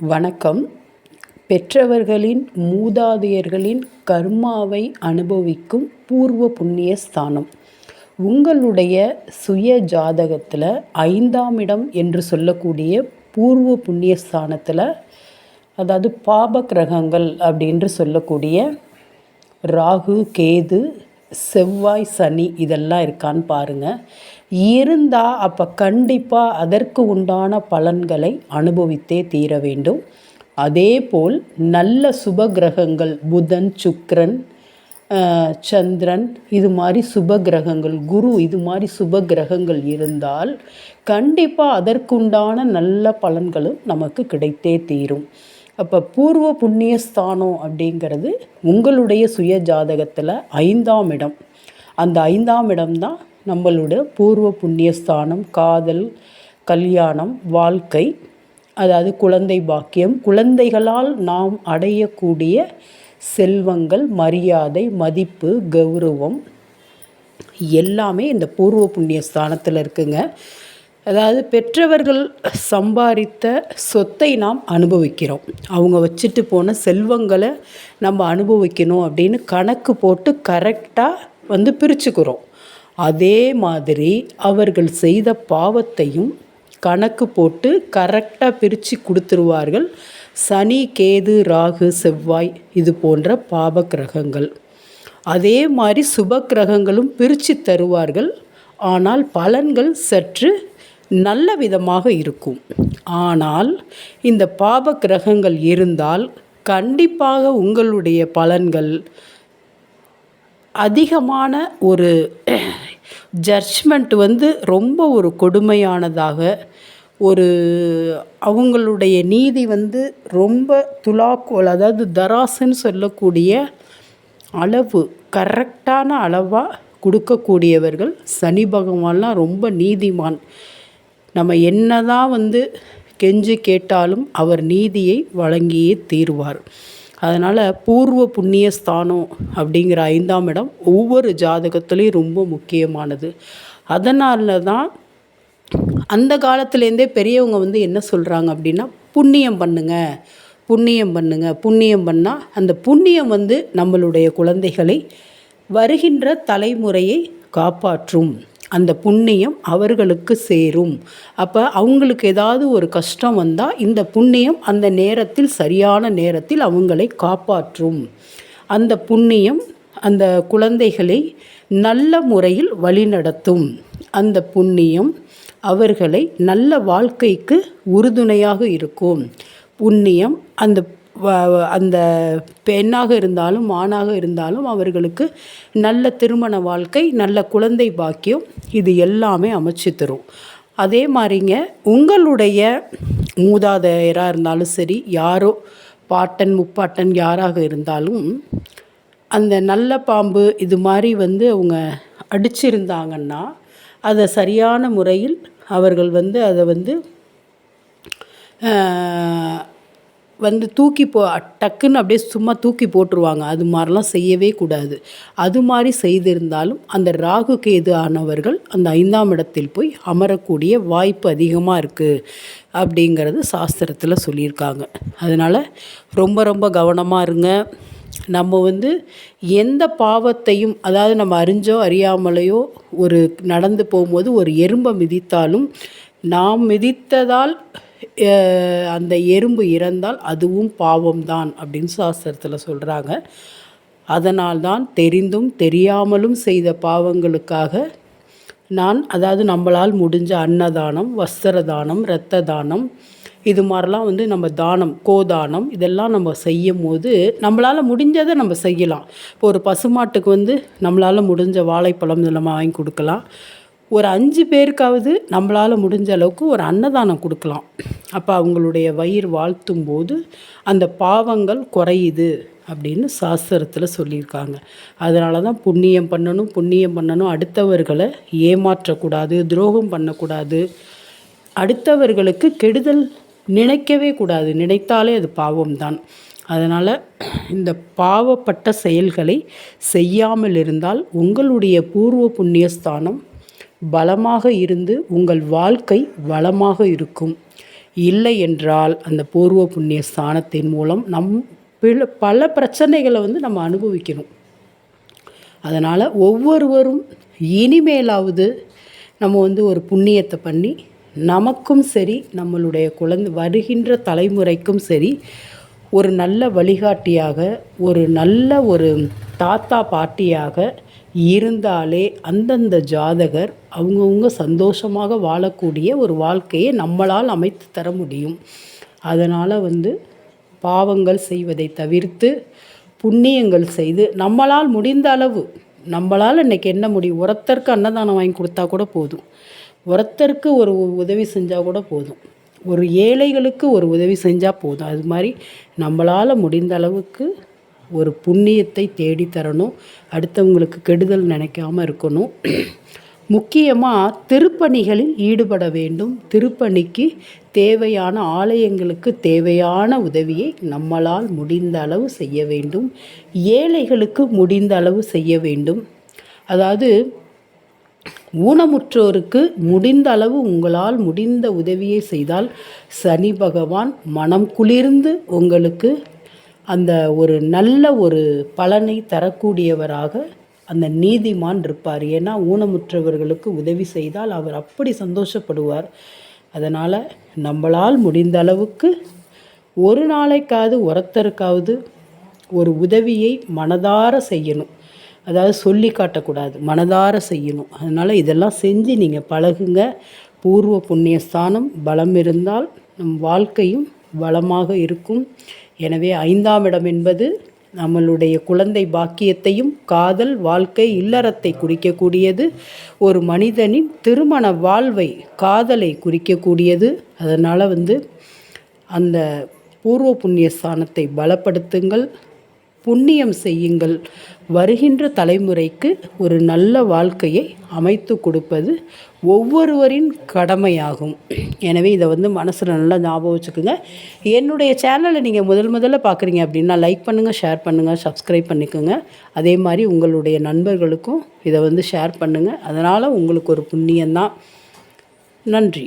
வணக்கம். பெற்றவர்களின் மூதாதையர்களின் கர்மாவை அனுபவிக்கும் பூர்வ புண்ணிய ஸ்தானம். உங்களுடைய சுய ஜாதகத்தில் ஐந்தாம் இடம் என்று சொல்லக்கூடிய பூர்வ புண்ணிய ஸ்தானத்தில் அதாவது பாப கிரகங்கள் அப்படின்று சொல்லக்கூடிய ராகு கேது செவ்வாய் சனி இதெல்லாம் இருக்கான்னு பாருங்கள் இருந்தால் அப்போ கண்டிப்பாக அதற்கு உண்டான பலன்களை அனுபவித்தே தீர வேண்டும். அதேபோல் நல்ல சுப கிரகங்கள் புதன் சுக்ரன் சந்திரன் இது மாதிரி சுப கிரகங்கள் குரு இது மாதிரி சுப கிரகங்கள் இருந்தால் கண்டிப்பாக அதற்குண்டான நல்ல பலன்களும் நமக்கு கிடைத்தே தீரும். அப்போ பூர்வ புண்ணியஸ்தானம் அப்படிங்கிறது உங்களுடைய சுய ஜாதகத்தில் ஐந்தாம் இடம். அந்த ஐந்தாம் இடம்தான் நம்மளோட பூர்வ புண்ணியஸ்தானம் காதல் கல்யாணம் வாழ்க்கை அதாவது குழந்தை பாக்கியம். குழந்தைகளால் நாம் அடையக்கூடிய செல்வங்கள் மரியாதை மதிப்பு கௌரவம் எல்லாமே இந்த பூர்வ புண்ணிய ஸ்தானத்தில் இருக்குங்க. அதாவது பெற்றவர்கள் சம்பாதித்த சொத்தை நாம் அனுபவிக்கிறோம். அவங்க வச்சுட்டு போன செல்வங்களை நம்ம அனுபவிக்கணும் அப்படின்னு கணக்கு போட்டு கரெக்டாக வந்து பிரிச்சுக்கிறோம். அதே மாதிரி அவர்கள் செய்த பாவத்தையும் கணக்கு போட்டு கரெக்டாக பிரித்து கொடுத்துருவார்கள். சனி கேது ராகு செவ்வாய் இது போன்ற பாப கிரகங்கள் அதே மாதிரி சுப கிரகங்களும் பிரித்து தருவார்கள். ஆனால் பலன்கள் சற்று நல்ல விதமாக இருக்கும். ஆனால் இந்த பாப கிரகங்கள் இருந்தால் கண்டிப்பாக உங்களுடைய பலன்கள் அதிகமான ஒரு ஜட்ஜ்மெண்ட் வந்து ரொம்ப ஒரு கொடுமையானதாக ஒரு அவங்களுடைய நீதி வந்து ரொம்ப துலாக்கோல் அதாவது தராசுன்னு சொல்லக்கூடிய அளவு கரெக்டான அளவாக கொடுக்கக்கூடியவர்கள் சனி பகவான்லாம் ரொம்ப நீதிமான். நம்ம என்ன தான் வந்து கெஞ்சி கேட்டாலும் அவர் நீதியை வழங்கியே தீர்வார். அதனால் பூர்வ புண்ணிய ஸ்தானம் அப்படிங்கிற ஐந்தாம் இடம் ஒவ்வொரு ஜாதகத்துலேயும் ரொம்ப முக்கியமானது. அதனால தான் அந்த காலத்துலேருந்தே பெரியவங்க வந்து என்ன சொல்கிறாங்க அப்படின்னா புண்ணியம் பண்ணுங்க புண்ணியம் பண்ணுங்க புண்ணியம் பண்ணால் அந்த புண்ணியம் வந்து நம்மளுடைய குழந்தைகளை வருகின்ற தலைமுறையை காப்பாற்றும். அந்த புண்ணியம் அவர்களுக்கு சேரும். அப்போ அவங்களுக்கு ஏதாவது ஒரு கஷ்டம் வந்தால் இந்த புண்ணியம் அந்த நேரத்தில் சரியான நேரத்தில் அவங்களை காப்பாற்றும். அந்த புண்ணியம் அந்த குழந்தைகளை நல்ல முறையில் வழிநடத்தும். அந்த புண்ணியம் அவர்களை நல்ல வாழ்க்கைக்கு உறுதுணையாக இருக்கும். புண்ணியம் அந்த அந்த பெண்ணாக இருந்தாலும் ஆணாக இருந்தாலும் அவர்களுக்கு நல்ல திருமண வாழ்க்கை நல்ல குழந்தை பாக்கியம் இது எல்லாமே அமைச்சு தரும். அதே மாதிரிங்க உங்களுடைய மூதாதையராக இருந்தாலும் சரி யாரோ பாட்டன் முப்பாட்டன் யாராக இருந்தாலும் அந்த நல்ல பாம்பு இது மாதிரி வந்து அவங்க அடிச்சிருந்தாங்கன்னா அதை சரியான முறையில் அவர்கள் வந்து அதை வந்து வந்து தூக்கி போ டக்குன்னு அப்படியே சும்மா தூக்கி போட்டுருவாங்க. அது மாதிரிலாம் செய்யவே கூடாது. அது மாதிரி செய்திருந்தாலும் அந்த ராகு கேது ஆனவர்கள் அந்த ஐந்தாம் இடத்தில் போய் அமரக்கூடிய வாய்ப்பு அதிகமாக இருக்குது அப்படிங்கிறது சாஸ்திரத்தில் சொல்லியிருக்காங்க. அதனால் ரொம்ப ரொம்ப கவனமாக இருங்க. நம்ம வந்து எந்த பாவத்தையும் அதாவது நம்ம அறிஞ்சோ அறியாமலையோ ஒரு நடந்து போகும்போது ஒரு எறும்பை மிதித்தாலும் நாம் மிதித்ததால் அந்த எறும்பு இறந்தால் அதுவும் பாவம்தான் அப்படின்னு சாஸ்திரத்தில் சொல்கிறாங்க அதனால்தான் தெரிந்தும் தெரியாமலும் செய்த பாவங்களுக்காக நான் அதாவது நம்மளால் முடிஞ்ச அன்னதானம் வஸ்திர தானம் இரத்த தானம் இது மாதிரிலாம் வந்து நம்ம தானம் கோதானம் இதெல்லாம் நம்ம செய்யும் போது நம்மளால் முடிஞ்சதை நம்ம செய்யலாம். இப்போ ஒரு பசுமாட்டுக்கு வந்து நம்மளால் முடிஞ்ச வாழைப்பழம் நம்ம வாங்கி கொடுக்கலாம். ஒரு அஞ்சு பேருக்காவது நம்மளால் முடிஞ்ச அளவுக்கு ஒரு அன்னதானம் கொடுக்கலாம். அப்போ அவங்களுடைய வயிறு வாழ்த்தும் போது அந்த பாவங்கள் குறையுது அப்படின்னு சாஸ்திரத்தில் சொல்லியிருக்காங்க. அதனால தான் புண்ணியம் பண்ணணும் புண்ணியம் பண்ணணும். அடுத்தவர்களை ஏமாற்றக்கூடாது துரோகம் பண்ணக்கூடாது. அடுத்தவர்களுக்கு கெடுதல் நினைக்கவே கூடாது. நினைத்தாலே அது பாவம்தான். அதனால் இந்த பாவப்பட்ட செயல்களை செய்யாமல் இருந்தால் உங்களுடைய பூர்வ புண்ணியஸ்தானம் பலமாக இருந்து உங்கள் வாழ்க்கை வளமாக இருக்கும். இல்லை என்றால் அந்த பூர்வ புண்ணிய ஸ்தானத்தின் மூலம் நம் பில பல பிரச்சனைகளை வந்து நம்ம அனுபவிக்கணும். அதனால் ஒவ்வொருவரும் இனிமேலாவது நம்ம வந்து ஒரு புண்ணியத்தை பண்ணி நமக்கும் சரி நம்மளுடைய குழந்தை வருகின்ற தலைமுறைக்கும் சரி ஒரு நல்ல வழிகாட்டியாக ஒரு நல்ல ஒரு தாத்தா பாட்டியாக இருந்தாலே அந்தந்த ஜாதகர் அவங்கவுங்க சந்தோஷமாக வாழக்கூடிய ஒரு வாழ்க்கையை நம்மளால் அமைத்து தர முடியும். அதனால் வந்து பாவங்கள் செய்வதை தவிர்த்து புண்ணியங்கள் செய்து நம்மளால் முடிந்த அளவு நம்மளால் இன்றைக்கி என்ன முடியும் ஒருத்தருக்கு அன்னதானம் வாங்கி கொடுத்தா கூட போதும். ஒருத்தருக்கு ஒரு உதவி செஞ்சால் கூட போதும். ஒரு ஏழைகளுக்கு ஒரு உதவி செஞ்சால் போதும். அது மாதிரி நம்மளால் முடிந்த அளவுக்கு ஒரு புண்ணியத்தை தேடித்தரணும் அடுத்தவங்களுக்கு கெடுதல் நினைக்காமல் இருக்கணும். முக்கியமாக திருப்பணிகளில் ஈடுபட வேண்டும். திருப்பணிக்கு தேவையான ஆலயங்களுக்கு தேவையான உதவியை நம்மளால் முடிந்த அளவு செய்ய வேண்டும். ஏழைகளுக்கு முடிந்த அளவு செய்ய வேண்டும். அதாவது ஊனமுற்றோருக்கு முடிந்த அளவு உங்களால் முடிந்த உதவியை செய்தால் சனி பகவான் மனம் குளிர்ந்து உங்களுக்கு அந்த ஒரு நல்ல ஒரு பலனை தரக்கூடியவராக அந்த நீதிமான் இருப்பார். ஏன்னா ஊனமுற்றவர்களுக்கு உதவி செய்தால் அவர் அப்படி சந்தோஷப்படுவார். அதனால் நம்மளால் முடிந்த அளவுக்கு ஒரு நாளைக்காவது ஒருத்தருக்காவது ஒரு உதவியை மனதார செய்யணும். அதாவது சொல்லி காட்டக்கூடாது மனதார செய்யணும். அதனால் இதெல்லாம் செஞ்சு நீங்கள் பழகுங்க. பூர்வ புண்ணியஸ்தானம் பலம் இருந்தால் நம் வாழ்க்கையும் வளமாக இருக்கும். எனவே ஐந்தாம் இடம் என்பது நம்மளுடைய குழந்தை பாக்கியத்தையும் காதல் வாழ்க்கை இல்லறத்தை குறிக்கக்கூடியது. ஒரு மனிதனின் திருமண வாழ்வை காதலை குறிக்கக்கூடியது. அதனால் வந்து அந்த பூர்வ புண்ணிய ஸ்தானத்தை பலப்படுத்துங்கள். புண்ணியம் செய்யுங்கள். வருகின்ற தலைமுறைக்கு ஒரு நல்ல வாழ்க்கையை அமைத்து கொடுப்பது ஒவ்வொருவரின் கடமையாகும். எனவே இதை வந்து மனசில் நல்லா ஞாபகம் வச்சுக்கோங்க. என்னுடைய சேனலை நீங்கள் முதல் முதல்ல பார்க்குறீங்க அப்படின்னா லைக் பண்ணுங்கள் ஷேர் பண்ணுங்கள் சப்ஸ்கிரைப் பண்ணிக்கோங்க. அதே மாதிரி உங்களுடைய நண்பர்களுக்கும் இதை வந்து ஷேர் பண்ணுங்கள் அதனால் உங்களுக்கு ஒரு புண்ணியந்தான் நன்றி.